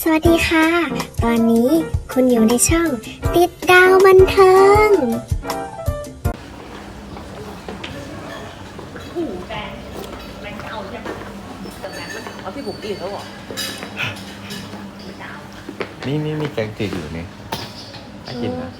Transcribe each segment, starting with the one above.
สวัสดีค่ะ ตอนนี้คุณอยู่ในช่อง ติดดาวบันเทิงหูแดงแบงค์จะเอาใช่ปะแต่แบงค์มันเอาพี่บุ๋มอีกแล้วเหรอไม่จะเอานี่นี่มีแกงจืดอยู่นี่น่ากินนะ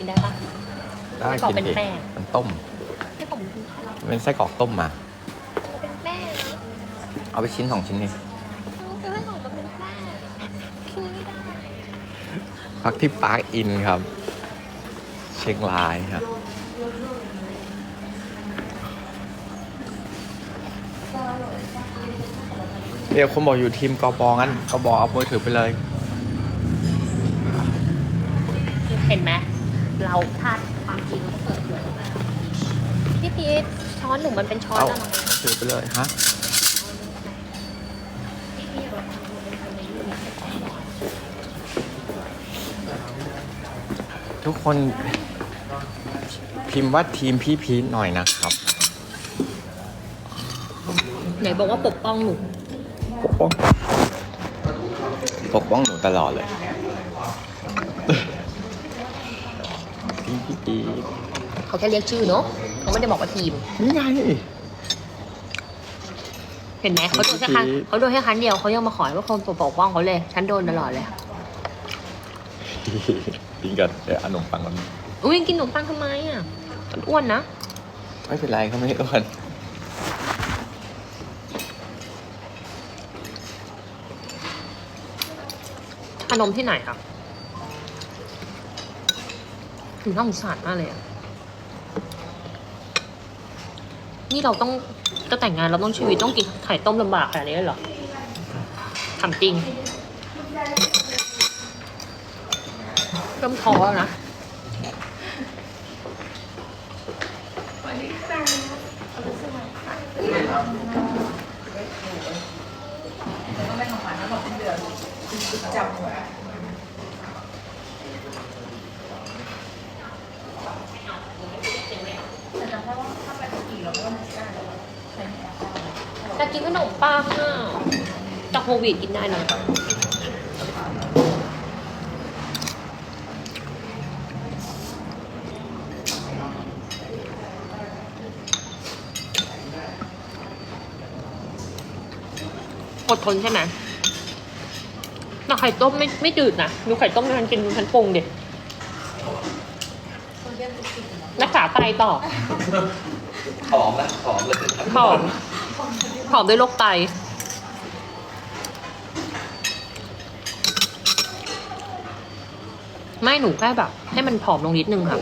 กรอบกินได้ปะ ได้ไส้กรอกกินเป็นดิแป้ง มันต้มให้กรอบเป็นแป้งเป็นไส้กรอกต้มมา เป็นแป้งนะเอาไปชิ้นสองชิ้นนี่เอาไปให้กรอบมันเป็นแป้งกินไม่ได้พักที่ปาร์คอินครับ เชียงรายครับ เดี๋ยวคนบอกอยู่ทีมกบงั้นกบเอามือถือไปเลย เห็นไหม เราพลาดความจริงเราก็เปิดเผยออกมาพี่พีทช้อนหนูมันเป็นช้อนเอาอะไรถือไปเลยฮะทุกคนพิมพ์ว่าทีมพี่พีทหน่อยนะครับไหนบอกว่าปกป้องหนู ปกป้อง ปกป้องหนูตลอดเลย ทีมพี่พีท เขาแค่เรียกชื่อเนอะเขาไม่ได้บอกว่าทีม นี่ไงเห็นไหมเขาโดนแค่ครั้งพี่พีชเขาโดนแค่ครั้งเดียวเขายังมาขอให้ว่าคนปกป้องเขาเลย ฉันโดนตลอดเลยกินกันเดี๋ยวเอาขนมปังกันอุ้ยกินขนมปังทำไมอะมันอ้วนนะ ไม่เป็นไรเขาไม่อ้วนขนมที่ไหนครับ ถึงน่าสงสารมากเลยอะนี่เราต้องจะแต่งงานเราต้องชีวิตต้องกินไข่ต้มลำบากขนาดนี้เลยเหรอถามจริงเริ่มท้อแล้วนะจะ กินขนมปังอะจากโควิดกินได้นะอดทนใช่ไหมแต่ไข่ต้มไม่ไม่จืดนะดูไข่ต้มที่ฉันกินดูฉันปรุงดิรักษาไตต่อหอมนะหอมเลยหอม หอมด้วยโรคไตไม่หนูแค่แบบ ให้มันผอมลงนิดนึงค่ะ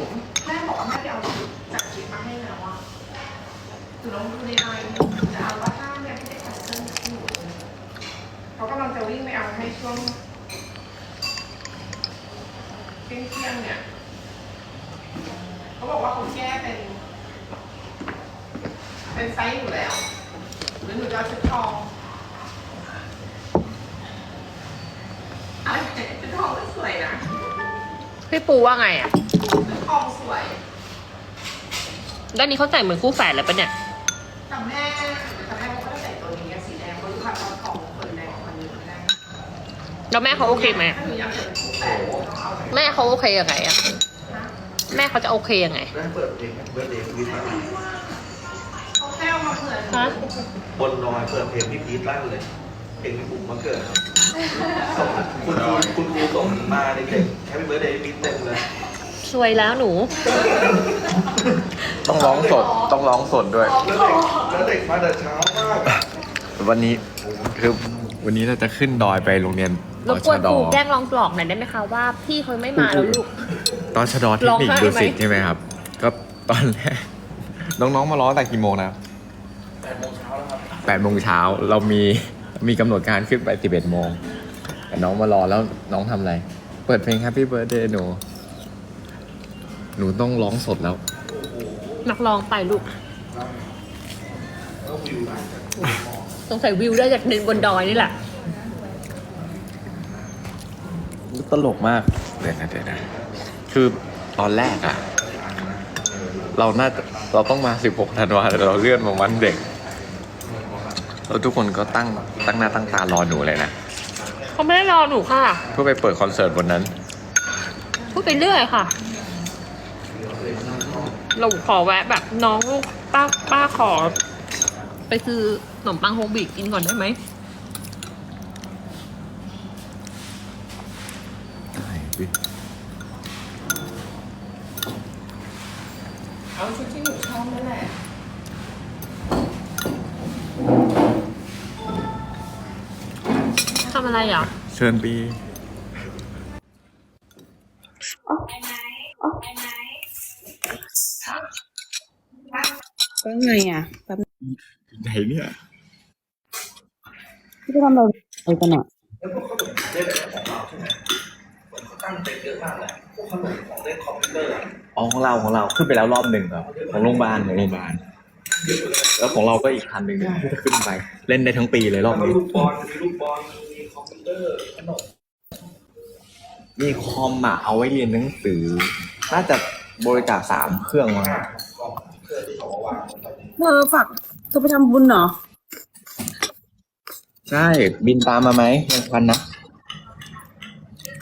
แม่บอกว่าแม่ไปเอาจากคลิปมาให้แล้วอะหนูลองดูในไลน์จะเอาว่าถ้าแม่ไม่ได้ตัดเส้นอยู่เขากำลังจะวิ่งไปเอาให้ช่วงเที่ยงๆเนี่ยเขาบอกว่าเขาแก้เป็น เป็นไซส์อยู่แล้ว หรือหนูจะเอาชุดทองอะไรชุดทองก็สวยนะพี่ปูว่าไงอะ ชุดทองสวย ด้านนี้เขาใส่เหมือนคู่แฝดเลยปะเนี่ย แต่แม่แต่แม่เขาก็ใส่ตัวนี้อะสีแดงเขาดูค่ะตอนของคนแดงคนนี้คนแดงแล้วแม่เขาโอเคไหม ถ้าหนูอยากจะเป็นคู่แฝดต้องเอาแบบแม่เขาโอเคยังไงอะ แม่เขาจะโอเคยังไงได้เปิดเพลงเบิร์ดเดย์พีทมาเขา ฮะบนดอยเปิดเพลงพี่พีทลั่นเลย เพลงพี่บุ๋มมาเกิดครับส่งคุณครูคุณครูส่งมาเด็กๆแฮปปี้เบิร์ดเดย์พีทเต็มเลย สวยแล้วหนู ต้องร้องสด ต้องร้องสดด้วย แล้วเด็กแล้วเด็กมาแต่เช้ามากวันนี้คือวันนี้เราจะขึ้นดอยไปโรงเรียนรตบชกวนดครูแกล้งลองปลอกหน่อยได้ไหมคะว่าพี่เขาไม่มาแล้วลูก ตอนชดเทคนิคร้องไห้ดูสิตไหมใช่ไหมครับ ก็ตอนแรกน้องๆมาร้องแต่กี่โมงนะแปดโมงเช้าแล้วครับ แปดโมงเช้าเรามีมีกำหนดการขึ้นไปสิบเอ็ดโมงแต่น้องมารอแล้วน้องทำอะไร เปิดเพลง Happy Birthday หนู หนูต้องร้องสดแล้ว นักร้องไปลูกสงสัยวิวได้จากเดินบนดอยนี่แหละ ตลกมากเดี๋ยวนะเดี๋ยวนะคือตอนแรกอะเราน่าจะเราต้องมา 16ธันวาแต่เราเลื่อนมาวันเด็ก แล้วทุกคนก็ตั้งตั้งหน้าตั้งตารอหนูเลยนะเขาไม่ได้รอหนูค่ะ เพื่อไปเปิดคอนเสิร์ตบนนั้น พูดไปเรื่อยค่ะ เราขอแวะแบบน้องป้าป้าขอ ไปซื้อขนมปังโฮมบีกกินก่อนได้ไหม อะไรอะ เชิญปีก็ไงอะแบบไหนเนี่ยที่จะทำอะไรอะไรกันอะตั้งเต็นท์เยอะมากเลยพวกขนมของเล่นคอมพิวเตอร์อะอ๋อของเราของเราขึ้นไปแล้วรอบหนึ่งครับของโรงพยาบาลของโรงพยาบาล แล้วของเราก็อีกคันหนึ่งที่จะขึ้นไป เล่นได้ทั้งปีเลยรอบแล้วก็นี้ ลูกบอลมีลูกบอลมี คอมพิวเตอร์ขนมมีคอมอะเอาไว้เรียนหนังสือ น่าจะบริจาคสามเครื่องมั้งครับกล่องเครื่องที่เขาวางเธอฝากเธอไปทำบุญเหรอ ใช่บินตามมาไหมยังทันนะ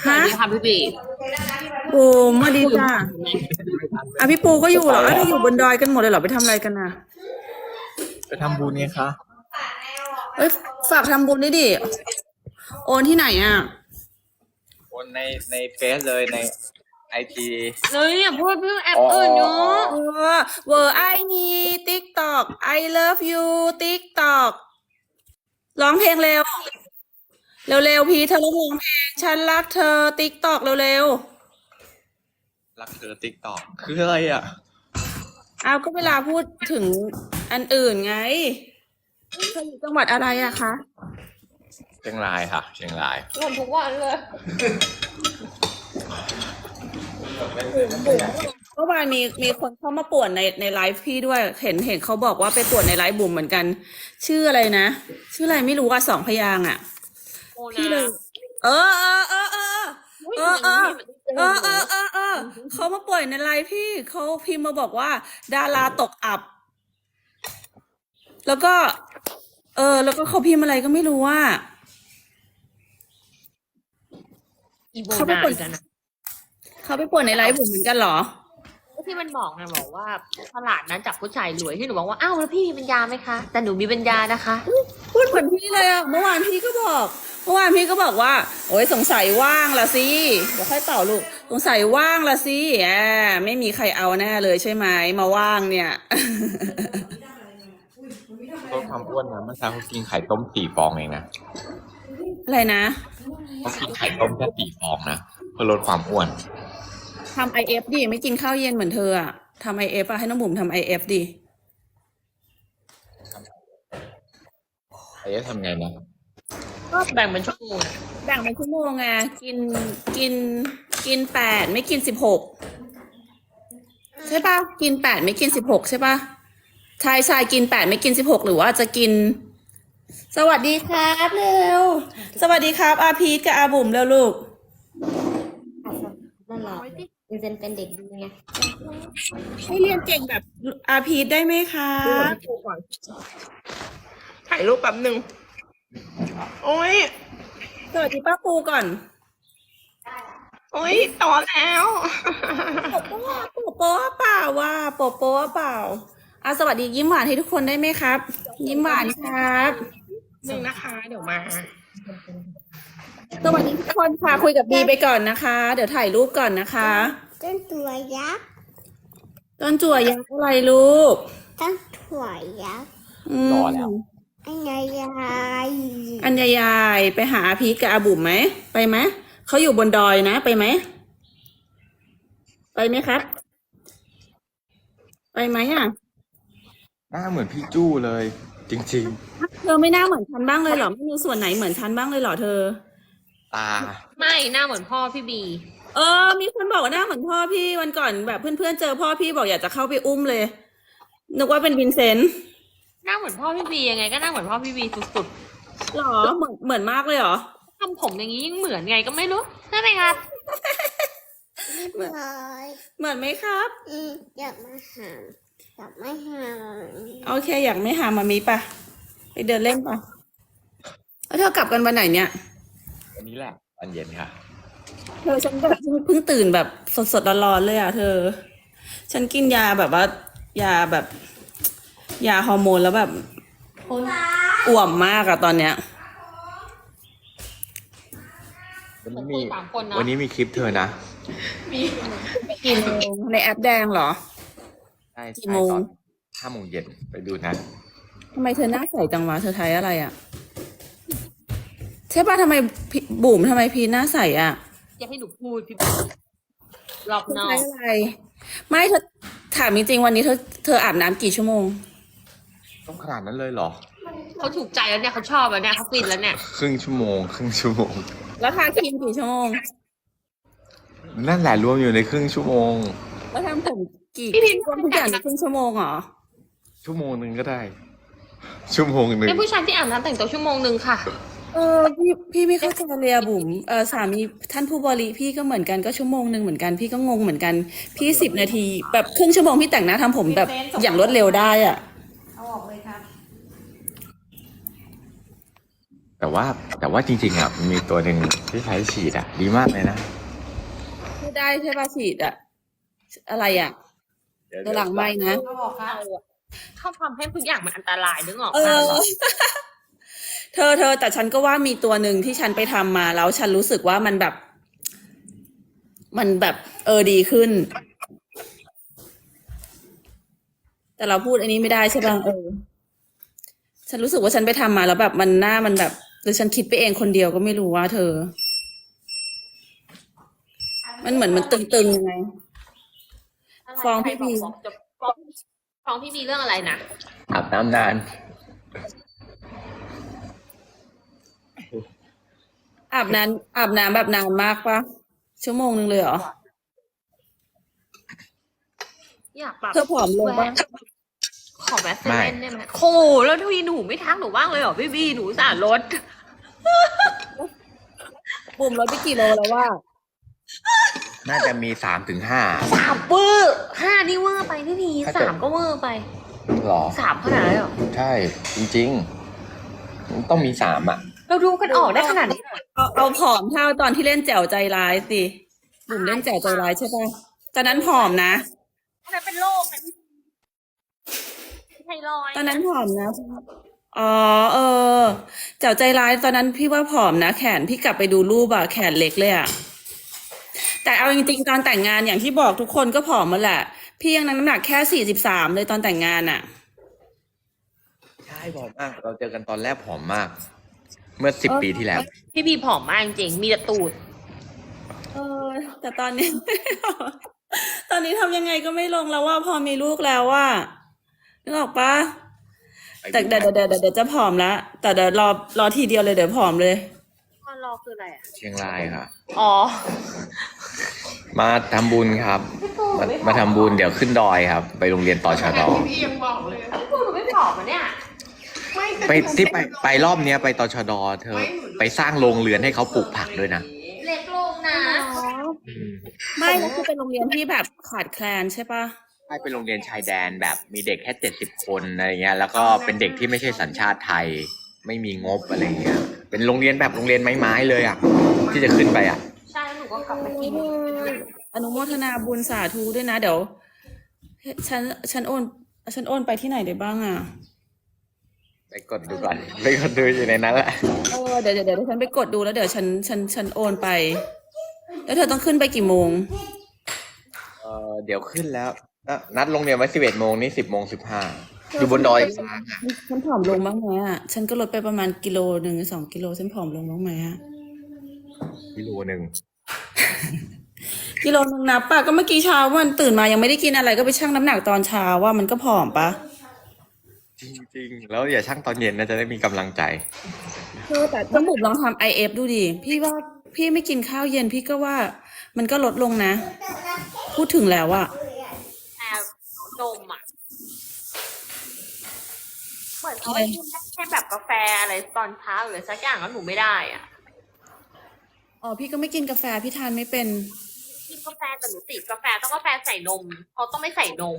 สวัฮะสดีค่ะพี่บีปูมาดีจ้าอะพี่ปูก็อยู่เหรอเอ้ยเธออยู่บนดอยกันหมดเลยเหรอไปทำอะไรกันน่ะ ไปทำบุญไงคะ เอ้ยฝากทำบุญด้วยดิ โอนที่ไหนอะคนในในเฟซเลยในไอจีเฮ้ยอย่าพูดเรื่องแอปอื่นเนาะเออเวอร์ไอนีติ๊กตอก I love you ติ๊กตอกร้องเพลงเร็ว เร็วๆพี่เธอร้องเพลงฉันรักเธอติ๊กตอกเร็วรักเธอติ๊กตอกคืออะไรอะๆอ้าวก็เวลาพูดถึงอันอื่นไงเธออยู่จังหวัดอะไรอะคะเชียงรายค่ะ เชียงรายหล่นทุกวันเลยเมื่อวานมีมีคนเข้ามาป่วนในในไลฟ์พี่ด้วย เห็นเห็นเขาบอกว่าไปป่วนในไลฟ์บุ๋มเหมือนกัน ชื่ออะไรนะ ชื่ออะไรไม่รู้อะสองพยางค์อะโอพี่เลยเออเออเออเออเออเออเออเออเออเออเขามาป่วยในไลฟ์พี่เขาพิมพ์มาบอกว่า ดาราตกอับ แล้วก็ เออ แล้วก็เขาพิมพ์อะไรก็ไม่รู้ว่า อีโบเขาเป็นนาคนอีกแล้วนะเขาไปป่วยในไลฟ์ผมเหมือนกันเหรอ ที่มันบอกไงบอกว่าตลาดนั้นจับผู้ชายรวยที่หนูบอกว่าอ้าวแล้วพี่มีปัญญาไหมคะ แต่หนูมีปัญญานะคะ พูดเหมือนพี่เลยอะเมื่อวานพี่ก็บอก เมื่อวานพี่ก็บอกว่า โอ้ยสงสัยว่างละสิ เดี๋ยวค่อยเป่าลูก สงสัยว่างละสิแอบไม่มีใครเอาแน่เลยใช่ไหมมาว่างเนี่ย ลดความอ้วนนะเมื่อเช้าเขากินไข่ต้มสี่ฟองเองนะ อะไรนะเขากินไข่ต้มแค่สี่ฟองนะเพื่อลดความอ้วนทำไอเอฟดิไม่กินข้าวเย็นเหมือนเธออะทำไอเอฟอะให้น้องบุ๋มทำไอเอฟดิไอ้ทำไงนะก็แบ่งเป็นชั่วโมงอะแบ่งเป็นชั่วโมงไงกินกินกินแปดไม่กินสิบหกใช่ปะกินแปดไม่กินสิบหกใช่ปะชายชายกินแปดไม่กินสิบหกหรือว่าจะกิน สวัสดีครับเร็ว สวัสดีครับ อาพีทกับอาบุ๋มแล้วลูกนั่นแหละมันเป็นเป็นเด็กดีไงให้เรียนเก่งแบบอาพีทได้ไหมคะถ่ายรูปแป๊บหนึ่งโอ้ยสวัสดีป้าปูก่อน โอ้ยต่อแล้วโปโป้โปโป้เปล่าว่าโปโป้เปล่า อะสวัสดียิ้มหวานให้ทุกคนได้ไหมครับ ยิ้มหวานครับหนึ่งนะคะ เดี๋ยวมา สวัสดีทุกคนค่ะคุยกับบีไปก่อนนะคะ เดี๋ยวถ่ายรูปก่อนนะคะต้นตัวยักษ์ต้นจั่วยังอะไรลูกต้นถั่วยักษ์อืมรอแล้ว อันใหญ่ใหญ่อันยายๆไปหาอาพีทกับอาบุ๋มไหมไปไหมเขาอยู่บนดอยนะไปไหมไปไหมครับ ไปไหมอะ หน้าเหมือนพี่จู้เลย จริง เธอไม่น่าเหมือนฉันบ้างเลยเหรอ ไม่มีส่วนไหนเหมือนฉันบ้างเลยเหรอเธอ ๆ ตา ไม่หน้าเหมือนพ่อพี่บี เออ มีคนบอกว่าหน้าเหมือนพ่อพี่วันก่อนแบบเพื่อนๆเจอพ่อพี่บอกอยากจะเข้าไปอุ้มเลย นึกว่าเป็นวินเซนต์หน้าเหมือนพ่อพี่บียังไงก็หน้าเหมือนพ่อพี่บีสุดหรอเหมือนเหมือนมากเลยเหรอ ๆทำผมอย่างนี้ยิ่งเหมือนไงก็ไม่รู้ใช่ไหมครับเหมือนเลยเหมือนไหมครับ อืมอยากมาหา อยากไม่หาโอเค อยากไม่หามามีปะไปเดินเล่นปะแล้วเธอกลับกันวันไหนเนี่ยวันนี้แหละตอนเย็นค่ะ เธอฉันแบบเพิ่งตื่นแบบสดๆร้อนๆเลยอะเธอ ฉันกินยาแบบว่ายาแบบ ยาฮอร์โมนแล้วแบบอ่วมมากอะตอนเนี้ย วันเหมือนี้นคุมียสามคนเนาะวันนี้มีคลิปเธอนะกี่โมงในแอปแดงเหรอ ใช่กี่ใช่โมง ตอนห้าโมงเย็นไปดูนะ ทำไมเธอหน้าใสจังวะเธอใช้อะไรอะใช่ป่ะทำไมพี่บุ๋มทำไมพีหน้าใสอะอย่าให้หนูพูดพี่บีรอบเธอนอกใช้อะไร ไม่เธอถามจริงๆวันนี้เธอเธออาบน้ำกี่ชั่วโมง ต้องขนาดนั้นเลยเหรอ เขาถูกใจแล้วเนี่ยเขาชอบแล้วเนี่ยเขาฟินแล้วเนี่ย ครึ่งชั่วโมง ครึ่งชั่วโมง แล้วทาครีมกี่ชั่วโมง นั่นแหละรวมอยู่ในครึ่งชั่วโมง แล้วทำผม กี่พี่พิมพ์ รวมทุกอย่างในครึ่งชั่วโมงเหรอชั่วโมงหนึ่งก็ได้ ชั่วโมงหนึ่ง เป็นผู้ชายที่อาบน้ำแต่งตัวชั่วโมงหนึ่งค่ะ เออพี่พี่ไม่เข้าใจเลยอะบุ๋มเออสามีท่านผู้บริพี่ก็เหมือนกันก็ชั่วโมงหนึ่งเหมือนกันพี่ก็งงเหมือนกันพี่สิบนาที แบบครึ่งชั่วโมงพี่แต่งหน้าทำผมแบบอย่างรวดเร็วได้อะเอาออกเลยครับ แต่ว่าแต่ว่าจริงๆอะมันมีตัวหนึ่งที่ใช้ฉีดอะ ดีมากเลยนะ พูดได้ใช่ป่ะฉีดอะอะไรอะ ตัวหลังไม่นะเอาออกครับเขาทำให้ทุกอย่างมันอันตรายนึกออกเอปะอ เธอเธอแต่ฉันก็ว่ามีตัวหนึ่งที่ฉันไปทำมาแล้วฉันรู้สึกว่ามันแบบ มันแบบ เออดีขึ้น แต่เราพูดอันนี้ไม่ได้ใช่ป่ะเออ ฉันรู้สึกว่าฉันไปทำมาแล้วแบบมันหน้ามันแบบหรือฉันคิดไปเองคนเดียวก็ไม่รู้ว่าเธอ มันเหมือนมันตึงๆไง อะไรฟ้องพี่บีใครบอกจะฟ้องฟ้องพี่บีเรื่องอะไรนะอาบน้ำนาน อาบน้ำอาบน้ำแบบนานมากปะชั่วโมงนึงเลยเหรอ อยากปรับเธอผอมลงปะ ขอแวะเซไม่เว่นได้ไหมโหแล้วทุยหนูไม่ทักหนูบ้างเลยเหรอพี่บีหนูสารลดบุ่มลดไปกี่โลแล้วว่า น่าจะมีสามถึงห้า สามเวอร์ห้านี่เวอร์ไปพี่บีถ้าเกิด สามก็เวอร์ไปหรอ สามขนาดนั้นเลยเหรอใช่ จริงๆต้องมีสามอะ เราดูกันออกได้ขนาดนี้เหรอเอาเอาผอมเท่าตอนที่เล่นแจ๋วใจร้ายสิบุ่มเล่นแจ๋วใจร้ายใช่ปะตอนนั้นผอมนะ อันนั้นเป็นโรคนะพี่ไทรอยด์ตอนนั้นผอมนะ อ๋อ เออแจ๋วใจร้ายตอนนั้นพี่ว่าผอมนะ แขนพี่กลับไปดูรูปอะแขนเล็กเลยอะ แต่เอาจริงๆตอนแต่งงานอย่างที่บอกทุกคนก็ผอมหมาแหละ พี่ยังน้ำหนักแค่สี่สิบสามเลยตอนแต่งงานอะใช่ผอมมาก เราเจอกันตอนแรกผอมมาก เมื่อสิบปีที่แล้ว พี่บีผอมมากจริงๆมีแต่ตูด เออ แต่ตอนนี้ ตอนนี้ทำยังไงก็ไม่ลงแล้วว่าพอมีลูกแล้วว่านึกออกปะแต่เดี๋ยวเดี๋ยวเดี๋ยวเดี๋ยวจะผอมละแต่เดี๋ยวรอรอทีเดียวเลยเดี๋ยวผอมเลย มารอคืออะไรอะ เชียงรายค่ะ อ๋อ มาทำบุญครับ มามาทำบุญเดี๋ยวขึ้นดอยครับ ไปโรงเรียนต่อชะดอพี่ยังบอกเลย พี่ปูหนูไม่ผอมอะเนี่ย ไม่แต่ไปที่ไปไปรอบเนี้ยไปต่อชะดอเธอ ไปสร้างโรงเรือนให้เขาปลูกผักด้วยนะเล็กลงนะไม่แล้วคือเป็นโรงเรียนที่แบบขาดแคลนใช่ปะใช่เป็นโรงเรียนชายแดนแบบมีเด็กแค่เจ็ดสิบคนอะไรเงี้ย แล้วก็เป็นเด็กที่ไม่ใช่สัญชาติไทย ไม่มีงบอะไรเงี้ย เป็นโรงเรียนแบบโรงเรียนไม้ๆเลยอะ ที่จะขึ้นไปอะ ใช่แล้วหนูก็กลับไปกินอนุโมทนาบุญสาธุด้วยนะเดี๋ยวฉันฉันโอนฉันโอนไปที่ไหนได้บ้างอะ ไปกดดูก่อน ไปกดดูอยู่ในนั้นแหละเออเดี๋ยวเดี๋ยวเดี๋ยวฉันไปกดดูแล้วเดี๋ยวฉันฉันฉันโอนไป แล้วเธอต้องขึ้นไปกี่โมง เออเดี๋ยวขึ้นแล้วเอ่อนัดโรงเรียนไว้สิบเอ็ดโมงนี่สิบโมงสิบห้า อยู่บนดอยฟ้างอะฉันผอมลงบ้างไหมอะ ฉันก็ลดไปประมาณกิโลหนึ่งสองกิโลฉันผอมลงบ้างไหมอะ กิโลหนึ่งกิโลหนึ่งนับปะก็เมื่อกี้เช้าวันตื่นมายังไม่ได้กินอะไรก็ไปชั่งน้ำหนักตอนเช้าว่ามันก็ผอมปะจริงๆ แล้วอย่าช่างตอนเย็นนะจะได้มีกำลังใจเธอแต่ต้องบุ๋มลองทำ IF ดูดิพี่ว่าพี่ไม่กินข้าวเย็นพี่ก็ว่ามันก็ลดลงนะ พูดถึงแล้วอะแต่นมอะ เหมือนเขาให้กินได้แค่แบบกาแฟอะไรตอนเช้าหรือสักอย่างแล้วหนูไม่ได้อะอ๋อพี่ก็ไม่กินกาแฟพี่ทานไม่เป็นกินกาแฟแต่หนูติดกาแฟต้องกาแฟใส่นมเขาต้องไม่ใส่นม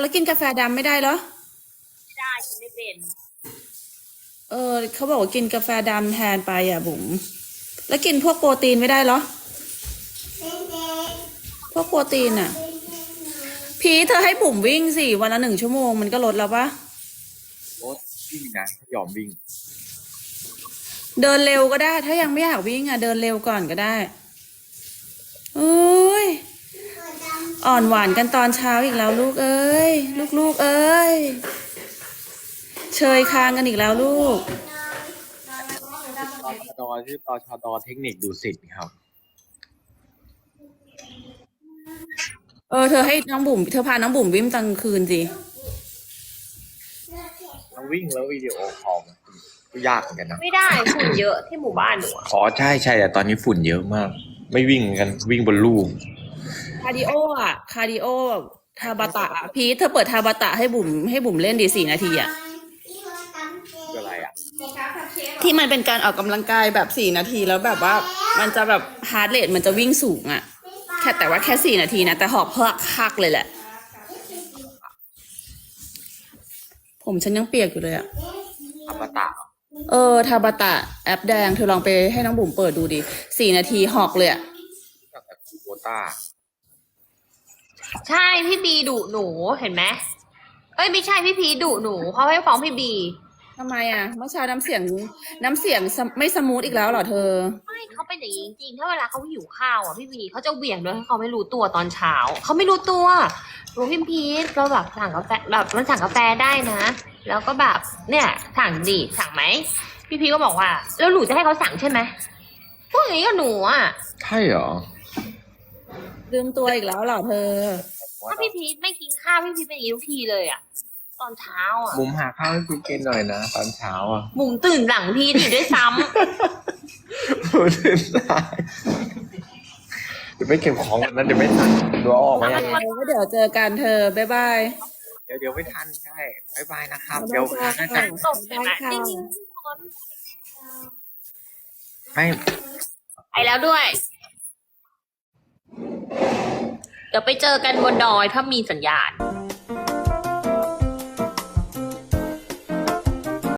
แล้วกินกาแฟดำไม่ได้เหรอ ไม่ได้กินไม่เป็นเออเขาบอกว่ากินกาแฟดำแทนไปอะบุ๋มแล้วกินพวกโปรตีนไม่ได้เหรอ พวกโปรตีนอะ พีเธอให้บุ๋มวิ่งสิวันละหนึ่งชั่วโมงมันก็ลดแล้วปะโอ๊ต วิ่งนะถ้ายอมวิ่ง เดินเร็วก็ได้ ถ้ายังไม่อยากวิ่งอะ เดินเร็วก่อนก็ได้เอ้ยอ่อนหวานกันตอนเช้าอีกแล้วลูกเอ้ยลูกๆเอ้ยเชยคางกันอีกแล้วลูกตอชดชื่อตอชดเทคนิคดูสิทธิ์ครับ เออเธอให้น้องบุ๋มเธอพาน้องบุ๋มวิ่งกลางคืนสิ ต้องวิ่งแล้ววิดีโอคอลมันก็ยากเหมือนกันนะ ไม่ได้ฝุ่นเยอะที่หมู่บ้านหนูอะอ๋อใช่ใช่แต่ตอนนี้ฝุ่นเยอะมาก ไม่วิ่งกันวิ่งบนลู่คาร์ดิโออะ คาร์ดิโอทาบาตะอะพีทเธอเปิดทาบาตะให้บุ๋มให้บุ๋มเล่นดีสี่นาทีอะ คืออะไรอะ ที่มันเป็นการออกกำลังกายแบบสี่นาทีแล้วแบบว่า มันจะแบบฮาร์ดเรทมันจะวิ่งสูงอะแค่แต่ว่าแค่สี่นาทีนะ แต่หอบเพิกคักเลยแหละ ผมฉันยังเปียกอยู่เลยอะอมตะเออทาบาตะแอปแดงเธอลองไปให้น้องบุ๋มเปิดดูดิสี่นาทีหอกเลยอะกับคูโบต้าใช่พี่บีดุหนูเห็นไหมเอ้ยไม่ใช่พี่พีดุหนูเขาให้ฟ้องพี่บี ทำไมอะ เมื่อเช้าน้ำเสียงน้ำเสียงสมไม่สมูทอีกแล้วเหรอเธอ ไม่เขาเป็นอย่างนี้จริงๆ ถ้าเวลาเขาหิวข้าวอะพี่บีเขาจะเหวี่ยงโดยให้เขาไม่รู้ตัวตอนเช้า เขาไม่รู้ตัวรู้พี่พีทเราแบบสั่งกาแฟแบบมันสั่งกาแฟได้นะ แล้วก็แบบเนี่ยสั่งดิสั่งไหม พี่พีทก็บอกว่า แล้วหนูจะให้เขาสั่งใช่ไหมพวกอย่างนี้กับหนูอะ ใช่เหรอ ลืมตัวอีกแล้วเหรอเธอ ถ้าพี่พีทไม่กินข้าวพี่พีทเป็นอย่างนี้ทุกทีเลยอะ ตอนเช้าอะมุมหาข้าวให้คุณกินหน่อยนะตอนเช้าอะหมุมตื่นหลังพี่อีกด้วยซ้ำพูดถึงได้เดี๋ยวไม่เก็บของกันนะเดี๋ยวไม่ทันดูเอาออกไหมอะแล้วเดี๋ยวเจอกันเธอ บ๊ายบาย เดี๋ยวเดี๋ยวไม่ทันใช่บายบายนะครับ เดี๋ยวบ๊ายบายน่าจะตกใช่ไหมได้ค่ะจริงไม่ๆไปแล้วด้วย เดี๋ยวไปเจอกันบนดอยถ้ามีสัญญาณ